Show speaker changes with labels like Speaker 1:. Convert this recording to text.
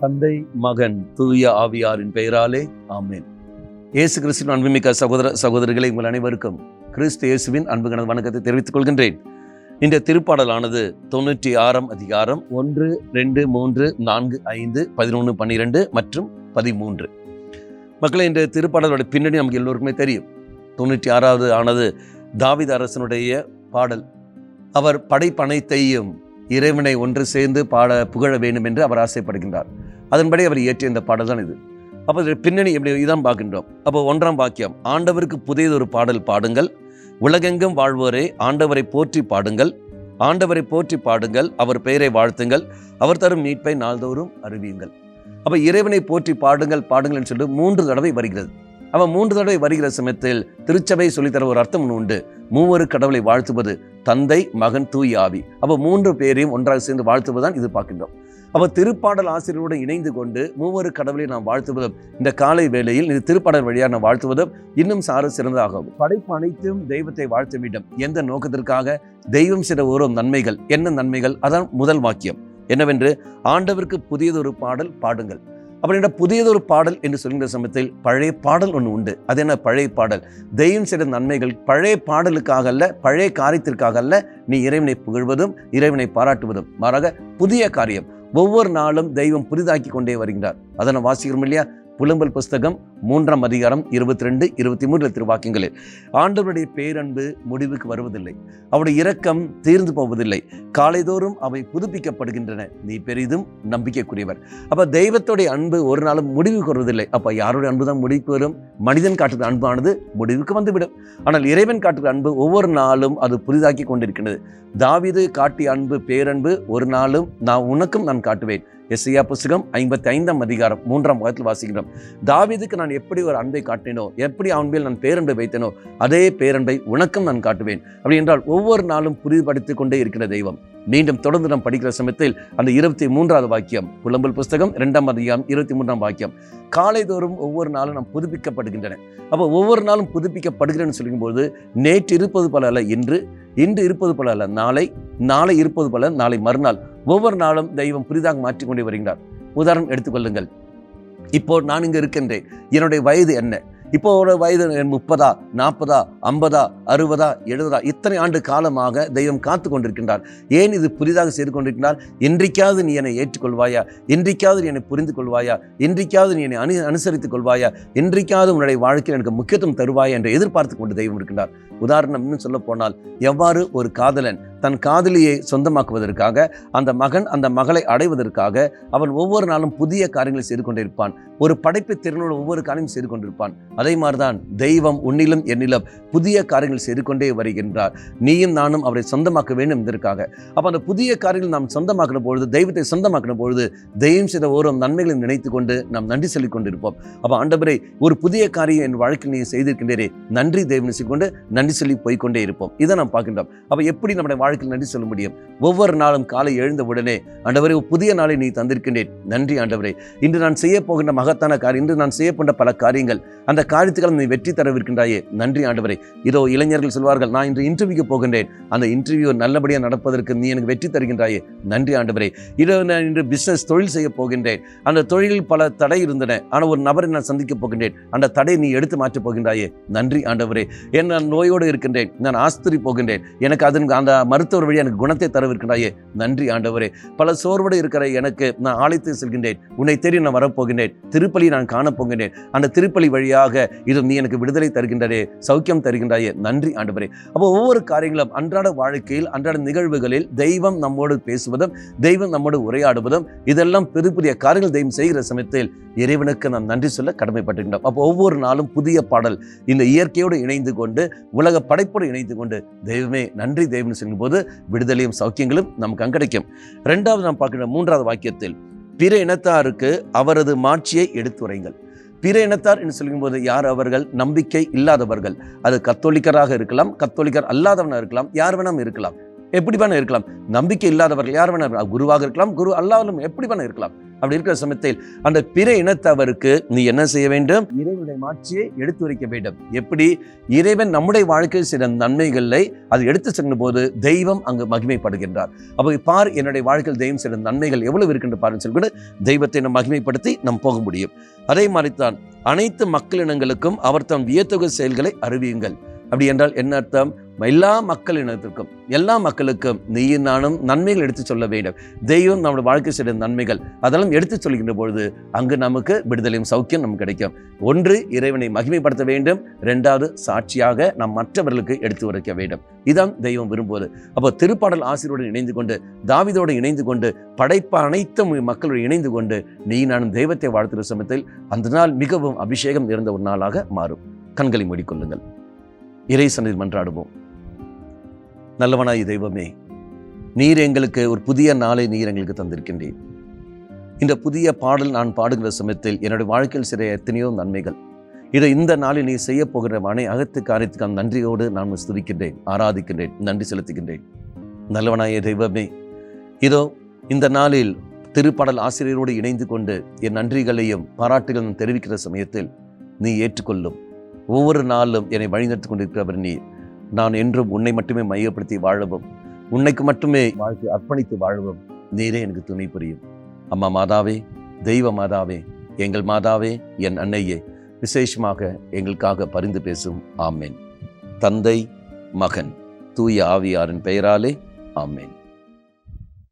Speaker 1: தந்தை மகன் தூய ஆவியாரின் பெயராலே ஆமேன். இயேசு கிறிஸ்துவின் அன்புமிக்க சகோதர சகோதரிகளை உங்கள் அனைவருக்கும் கிறிஸ்து இயேசுவின் அன்பு வணக்கத்தை தெரிவித்துக் கொள்கின்றேன். இந்த திருப்பாடலானது தொண்ணூற்றி ஆறாம் அதிகாரம் ஒன்று ரெண்டு மூன்று நான்கு ஐந்து பதினொன்று பன்னிரெண்டு மற்றும் பதிமூன்று. மக்களை இந்த திருப்பாடலோட பின்னணி நமக்கு எல்லோருக்குமே தெரியும். தொண்ணூற்றி ஆறாவது ஆனது தாவித அரசனுடைய பாடல். அவர் படைப்பனைத்தையும் இறைவனை ஒன்று சேர்ந்து பாட புகழ வேண்டும் என்று அவர் ஆசைப்படுகின்றார். அதன்படி அவர் இயற்றிய இந்த பாடல் தான் இது. அப்போ பின்னணி எப்படி இதான் பார்க்கின்றோம். அப்போ ஒன்றாம் வாக்கியம் ஆண்டவருக்கு புதியதொரு பாடல் பாடுங்கள். உலகெங்கும் வாழ்வோரே ஆண்டவரை போற்றி பாடுங்கள். ஆண்டவரை போற்றி பாடுங்கள் அவர் பெயரை வாழ்த்துங்கள். அவர் தரும் மீட்பை நாள்தோறும் அறிவியுங்கள். அப்போ இறைவனை போற்றி பாடுங்கள் பாடுங்கள்னு சொல்லிட்டு மூன்று தடவை வருகிறது. அவன் மூன்று தடவை வருகிற சமயத்தில் திருச்சபை சொல்லித்தர ஒரு அர்த்தம் ஒன்று உண்டு. மூவரு கடவுளை வாழ்த்துவது தந்தை மகன் தூய் ஆவி. அப்போ மூன்று பேரையும் ஒன்றாக சேர்ந்து வாழ்த்துவதுதான் இது பார்க்கின்றோம். அப்போ திருப்பாடல் ஆசிரியரோடு இணைந்து கொண்டு மூவரு கடவுளை நாம் வாழ்த்துவதும் இந்த காலை வேளையில் இது திருப்பாடல் வழியாக நாம் வாழ்த்துவதும் இன்னும் சார சிறந்ததாகும். படைப்பு அனைத்தும் தெய்வத்தை வாழ்த்த வேண்டும் எந்த நோக்கத்திற்காக? தெய்வம் சில ஒரு நன்மைகள். என்ன நன்மைகள்? அதான் முதல் வாக்கியம். என்னவென்று? ஆண்டவருக்கு புதியதொரு பாடல் பாடுங்கள். அப்படின்ற புதியதொரு பாடல் என்று சொல்கின்ற சமயத்தில் பழைய பாடல் ஒன்று உண்டு. அது என்ன? பழைய பாடல். தெய்வம் செய்த நன்மைகள் பழைய பாடலுக்காக அல்ல பழைய காரியத்திற்காக அல்ல நீ இறைவனை புகழ்வதும் இறைவனை பாராட்டுவதும். மாறாக புதிய காரியம். ஒவ்வொரு நாளும் தெய்வம் புதிதாக்கி கொண்டே வருகிறார். அதை வாசிக்கிறோம் இல்லையா? புலம்பல் புஸ்தகம் மூன்றாம் அதிகாரம் இருபத்தி ரெண்டு இருபத்தி மூன்று திருவாக்கியங்களில் ஆண்டவருடைய பேரன்பு முடிவுக்கு வருவதில்லை. அவருடைய இரக்கம் தீர்ந்து போவதில்லை. காலைதோறும் அவை புதுப்பிக்கப்படுகின்றன. நீ பெரிதும் நம்பிக்கைக்குரியவர். அப்ப தெய்வத்துடைய அன்பு ஒரு நாளும் முடிவுக்கு வருவதில்லை. அப்ப யாருடைய அன்பு தான் முடிவுக்கு வரும்? மனிதன் காட்டுகிற அன்பானது முடிவுக்கு வந்துவிடும். ஆனால் இறைவன் காட்டுகிற அன்பு ஒவ்வொரு நாளும் அது புதிதாக்கி கொண்டிருக்கின்றது. தாவிது காட்டிய அன்பு பேரன்பு ஒரு நாளும் நான் உனக்கும் நான் காட்டுவேன். எஸ்ஐயா புஸ்தகம் ஐம்பத்தி ஐந்தாம் அதிகாரம் மூன்றாம் பாகத்தில் வாசிக்கிறோம் தாவீதுக்கு நான் எப்படி ஒரு அன்பை காட்டினோ எப்படி அவன் மேல் நான் பேரன்பை வைத்தனோ அதே பேரன்பை உனக்கும் நான் காட்டுவேன். அப்படி என்றால் ஒவ்வொரு நாளும் புரிதுபடுத்திக் கொண்டே இருக்கிற தெய்வம். மீண்டும் தொடர்ந்து நாம் படிக்கிற சமயத்தில் அந்த இருபத்தி மூன்றாவது வாக்கியம் புலம்பல் புஸ்தகம் இரண்டாம் அதிகாரம் இருபத்தி மூன்றாம் வாக்கியம். காலைதோறும் ஒவ்வொரு நாளும் நாம் புதுப்பிக்கப்படுகின்றன. அப்போ ஒவ்வொரு நாளும் புதுப்பிக்கப்படுகிறேன்னு சொல்லும்போது நேற்று இருப்பது போல அல்ல இன்று இன்று இருப்பது போல அல்ல நாளை நாளை இருப்பது போல நாளை மறுநாள். ஒவ்வொரு நாளும் தெய்வம் புதிதாக மாற்றிக்கொண்டே வருகிறார். உதாரணம் எடுத்துக்கொள்ளுங்கள். இப்போ நான் இங்கே இருக்கின்றேன். என்னுடைய வயது என்ன? இப்போ ஒரு வயது முப்பதா நாற்பதா ஐம்பதா அறுபதா எழுபதா இத்தனை ஆண்டு காலமாக தெய்வம் காத்து கொண்டிருக்கின்றார். ஏன் இது புதிதாக செய்து கொண்டிருக்கிறார்? இன்றைக்காவது நீ என்னை ஏற்றுக்கொள்வாயா? என்றைக்காவது நீ என்னை புரிந்து கொள்வாயா? இன்றைக்காவது நீ என்னை அனு அனுசரித்துக் கொள்வாயா? இன்றைக்காவது உன்னுடைய வாழ்க்கையில் எனக்கு முக்கியத்துவம் தருவாயா? என்று எதிர்பார்த்து கொண்டு தெய்வம் இருக்கின்றார். உதாரணம் இன்னும் சொல்ல போனால் எவ்வாறு ஒரு காதலன் தன் காதலியை சொந்தமாக்குவதற்காக அந்த மகன் அந்த மகளை அடைவதற்காக அவன் ஒவ்வொரு நாளும் புதிய காரியங்களை செய்து கொண்டிருப்பான். ஒரு படைப்பு திறனோடு ஒவ்வொரு காரியம் செய்து கொண்டிருப்பான். அதே மாதிரிதான் தெய்வம் உன்னிலும் என்னிலும் புதிய காரியங்கள் செய்து கொண்டே வருகின்றார். நீயும் நானும் அவரை சொந்தமாக்க வேண்டும் என்பதற்காக. அப்போ அந்த புதிய காரியங்கள் நாம் சொந்தமாக்கின பொழுது தெய்வத்தை சொந்தமாக்கின பொழுது தெய்வம் செய்த ஓரம் நன்மைகளை நினைத்து கொண்டு நாம் நன்றி சொல்லிக் கொண்டிருப்போம். அப்போ ஆண்டவரே ஒரு புதிய காரியம் என் வாழ்க்கையில் நீ செய்திருக்கின்றே நன்றி தெய்வம் கொண்டு நன்றி சொல்லி போய்கொண்டே இருப்போம். இதை நாம் பார்க்கின்றோம். அப்போ எப்படி நம்முடைய வாழ்க்கையில் நன்றி சொல்ல முடியும். ஒவ்வொரு நாளும் காலை எழுந்த உடனே ஆண்டவரே புதிய நாளை நீ தந்திருக்கின்றேன். நன்றி ஆண்டவரே. இன்று நான் செய்ய போகின்ற மகத்தான காரியம் இன்று நான் செய்ய போன்ற பல காரியங்கள் அந்த காரியத்துக்கள் நீ வெற்றி தரவிருக்கின்றாயே. நன்றி ஆண்டவரே. இதோ இளைஞர்கள் சொல்வார்கள் நான் இன்று இன்டர்வியூக்கு போகின்றேன். அந்த இன்டர்வியூ நல்லபடியாக நடப்பதற்கு நீ எனக்கு வெற்றி தருகின்றாயே. நன்றி ஆண்டவரே. இதோ நான் இன்று பிஸ்னஸ் தொழில் செய்ய போகின்றேன். அந்த தொழிலில் பல தடை இருந்தன. ஆனால் ஒரு நபரை நான் சந்திக்க போகின்றேன். அந்த தடை நீ எடுத்து மாற்றப் போகின்றாயே. நன்றி ஆண்டவரே. என் நான் நோயோடு இருக்கின்றேன். நான் ஆஸ்திரி போகின்றேன். எனக்கு அதன் அந்த மருத்துவர் வழி எனக்கு குணத்தை தரவிருக்கின்றாயே. நன்றி ஆண்டவரே. பல சோர்வோடு இருக்கிற எனக்கு நான் ஆழைத்து செல்கின்றேன். உன்னை தேடி நான் வரப்போகின்றேன். திருப்பலி நான் காணப்போகின்றேன். அந்த திருப்பலி வழியாக இது நீ எனக்கு விடுதலை தருகின்றதே சௌக்கியம் தருகின்றாயே. நன்றி ஆண்டவரே. அப்போ ஒவ்வொரு காரியங்களும் அன்றாட வாழ்க்கையில் அன்றாட நிகழ்வுகளில் தெய்வம் நம்மோடு பேசுவதும் தெய்வம் நம்மோடு உரையாடுவதும் இதெல்லாம் பெரு புதிய காரியங்கள் தெய்வம் செய்கிற சமயத்தில் இறைவனுக்கு நாம் நன்றி சொல்ல கடமைப்பட்டிருக்கின்றோம். அப்போ ஒவ்வொரு நாளும் புதிய பாடல் இந்த இயற்கையோடு இணைந்து கொண்டு உலக படைப்போடு இணைந்து கொண்டு தெய்வமே நன்றி தெய்வம் சொல்லும்போது விடுதலையும் சௌக்கியங்களும் நமக்கு அங்கடைக்கும் ரெண்டாவது நாம் பார்க்கின்ற மூன்றாவது வாக்கியத்தில் பிற இனத்தாருக்கு அவரது மாட்சியை எடுத்துரைங்கள். பிற இனத்தார் என்று சொல்லும்போது யார் அவர்கள்? நம்பிக்கை இல்லாதவர்கள். அது கத்தோலிக்கராக இருக்கலாம் கத்தோலிக்கர் அல்லாதவனாக இருக்கலாம் யார் வேணாலும் இருக்கலாம். எப்படி வேணா இருக்கலாம். நம்பிக்கை இல்லாதவர்கள் யார் வேணா குருவாக இருக்கலாம் குரு அல்லாதவரும் எப்படி வேணா இருக்கலாம். அப்படி இருக்கிற சமயத்தில் அந்த பிற இனத்தவருக்கு நீ என்ன செய்ய வேண்டும்? இறைவனுடைய மாட்சியை எடுத்து வைக்க வேண்டும். எப்படி? இறைவன் நம்முடைய வாழ்க்கையில் சில நன்மைகளை அது எடுத்து செல்லும் போது தெய்வம் அங்கு மகிமைப்படுகின்றார். அப்போ பார் என்னுடைய வாழ்க்கையில் தெய்வம் சில நன்மைகள் எவ்வளவு இருக்கின்ற பாருன்னு கூட தெய்வத்தை நம்ம மகிமைப்படுத்தி நாம் போக முடியும். அதே மாதிரி தான் அனைத்து மக்களினங்களுக்கும் அவர் தம் வியத்தொகை செயல்களை அறிவியுங்கள். அப்படி என்றால் என்ன அர்த்தம்? எல்லா மக்களினத்திற்கும் எல்லா மக்களுக்கும் நீயும் நானும் நன்மைகள் எடுத்து சொல்ல வேண்டும். தெய்வம் நம்முடைய வாழ்க்கை செய்த நன்மைகள் அதெல்லாம் எடுத்து சொல்கின்ற பொழுது அங்கு நமக்கு விடுதலையும் சௌக்கியம் நமக்கு கிடைக்கும். ஒன்று இறைவனை மகிமைப்படுத்த வேண்டும். ரெண்டாவது சாட்சியாக நாம் மற்றவர்களுக்கு எடுத்து உரைக்க வேண்டும். இதான் தெய்வம் விரும்புவது. அப்போ திருப்பாடல் ஆசிரியருடன் இணைந்து கொண்டு தாவிதோடு இணைந்து கொண்டு படைப்பு அனைத்தும் மக்களோடு இணைந்து கொண்டு நீ நானும் தெய்வத்தை வாழ்த்துகிற சமயத்தில் அந்த நாள் மிகவும் அபிஷேகம் இருந்த ஒரு நாளாக மாறும். கண்களை மூடிக்கொள்ளுங்கள். இறை சந்நிதி மன்றாடுவோம். நல்லவனாய் தெய்வமே நீர் எங்களுக்கு ஒரு புதிய நாளை நீர் எங்களுக்கு தந்திருக்கின்றேன் இந்த புதிய பாடல் நான் பாடுகிற சமயத்தில் என்னுடைய வாழ்க்கையில் சில எத்தனையோ நன்மைகள். இதை இந்த நாளில் நீ செய்ய போகிற மனை அகத்து காரியத்துக்கான நன்றியோடு நான் ஸ்துதிக்கின்றேன் ஆராதிக்கின்றேன் நன்றி செலுத்துகின்றேன். நல்லவனாய தெய்வமே இதோ இந்த நாளில் திருப்பாடல் ஆசிரியரோடு இணைந்து கொண்டு என் நன்றிகளையும் பாராட்டுகளையும் தெரிவிக்கிற சமயத்தில் நீ ஏற்றுக்கொள்ளும். ஒவ்வொரு நாளும் என்னை வழிநடத்தி கொண்டிருக்கிறவர் நீ நான் என்றும் உன்னை மட்டுமே மையப்படுத்தி வாழவும். உன்னைக்கு மட்டுமே வாழ்க்கை அர்ப்பணித்து வாழவும். நீரே எனக்கு துணை புரியும். அம்மா மாதாவே தெய்வ மாதாவே எங்கள் மாதாவே என் அன்னையே விசேஷமாக எங்களுக்காக பரிந்து பேசும். ஆமேன். தந்தை மகன் தூய ஆவியாரின் பெயராலே ஆமேன்.